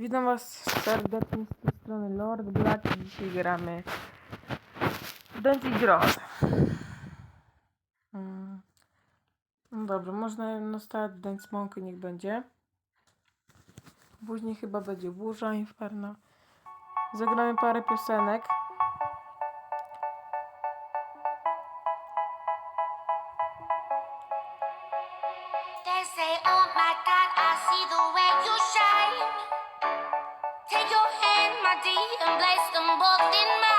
Witam was serdecznie z tej strony Lord Black i dzisiaj gramy Dancy Gross. Mm. No dobrze, można nastawiać Dance Monkey, niech będzie. Później chyba będzie Burza Inferno. Zagramy parę piosenek. They say, Oh see and place them both in my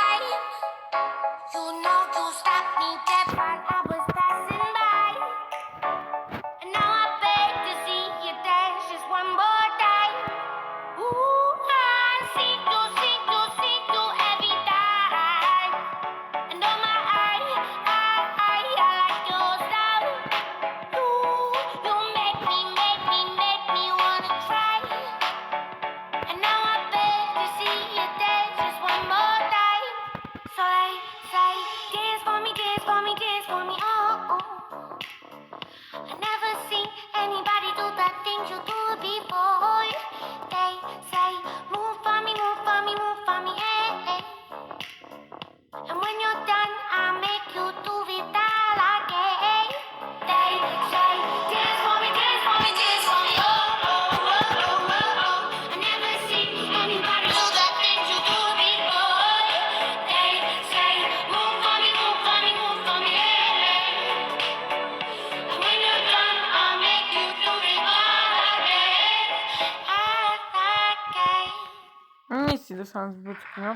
Dostałam z budki, no.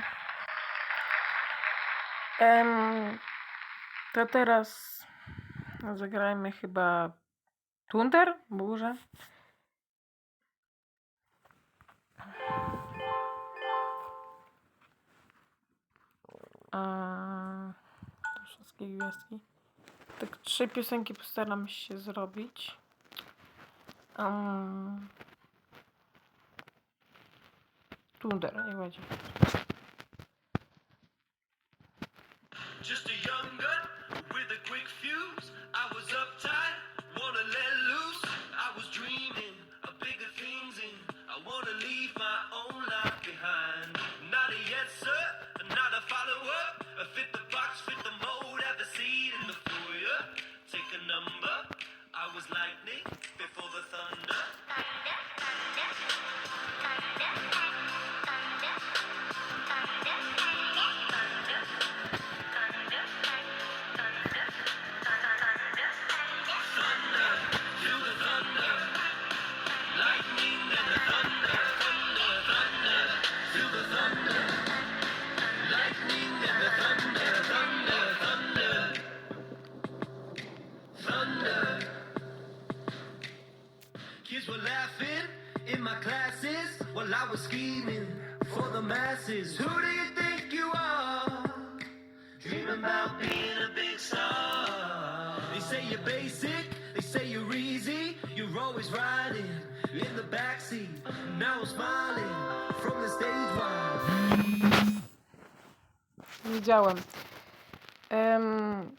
To teraz zagrajmy chyba Thunder? Burza? A, wszystkie gwiazdki. Tak trzy piosenki postaram się zrobić. Um, Thunder, niech będzie. Just a young gun with a quick fuse. I was uptight, wanna let loose. I was dreaming thunder. Kids were laughing in my classes while I was scheming for the masses. Who do you think you are? Dreaming about being a big star. They say you're basic, they say you're easy. You're always riding in the backseat. Now I'm smiling from the stage while. Widziałem. Em...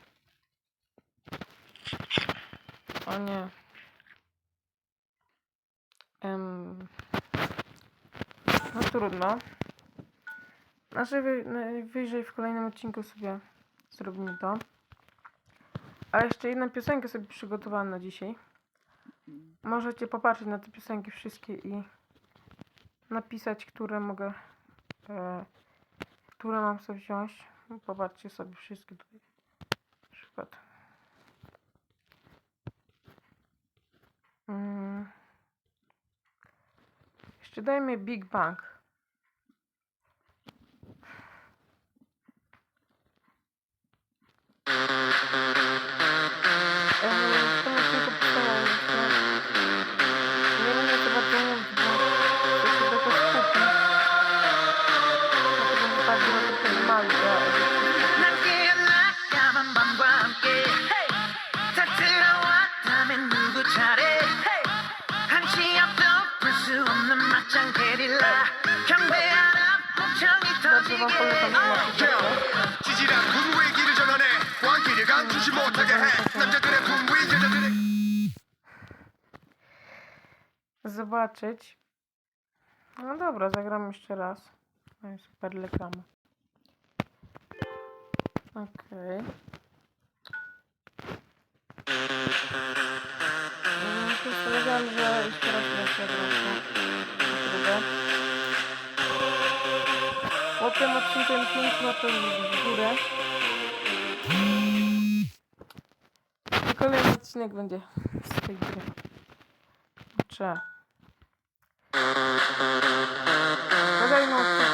O nie. Em... No trudno. Znaczy najwyżej w kolejnym odcinku sobie zrobimy to. A jeszcze jedną piosenkę sobie przygotowałam na dzisiaj. Możecie popatrzeć na te piosenki wszystkie i napisać, które mogę, e, które mam sobie wziąć. Popatrzcie sobie wszystkie tutaj. Przykład. Jeszcze dajmy Big Bang. 목청이 Dobrze wam polecam 터지게 zobaczyć. 지질한 분위의 길을 전환해 광기를 감추지 못하게 해 남자들의 분위 여자들의 Zobaczyć. No dobra, zagram jeszcze raz. No i super reklama. Okej. Mm, tu Postanowiłam, że jeszcze raz lecę trochę. Próbę. tym odcinku 5 łapek w górę. I kolejny odcinek będzie z tej gry. Cze. Kolejną konstantę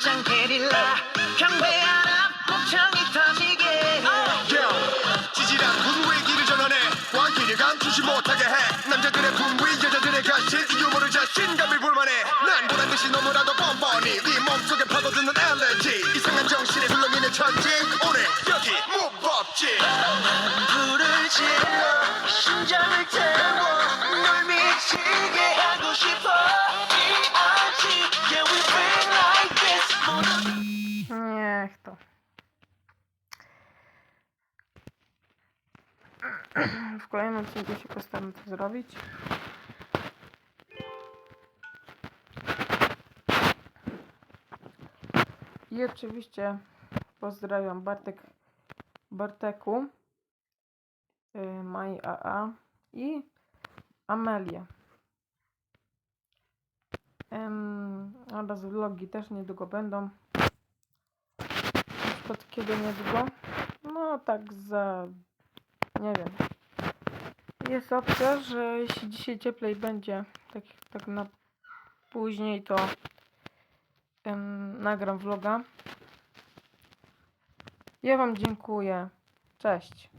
맞짱 게릴라 경배 하나 목청이 터지게 yeah. 지질한 분위기 길을 전환해. 광기를 감추지 못하게 해. 남자들의 분위 여자들의 가실 유머를 자신감이 불만해. 난 보란 듯이 너무나도 뻔뻔히 네 몸속에 파고드는 엘레지. 이상한 정신에 훌렁이는 천지 오늘 여기 무법지. 불을 질러 심장을 태워 널 미치게 하고 싶어 kolejnym odcinku się postaram to zrobić. I oczywiście pozdrawiam Bartek Barteku, y, Mai AA i Amelię. Em, oraz vlogi też niedługo będą. Przykład kiedy niedługo? No tak za... nie wiem. Jest opcja, że jeśli dzisiaj cieplej będzie, tak, tak na później, to em, nagram vloga. Ja wam dziękuję. Cześć.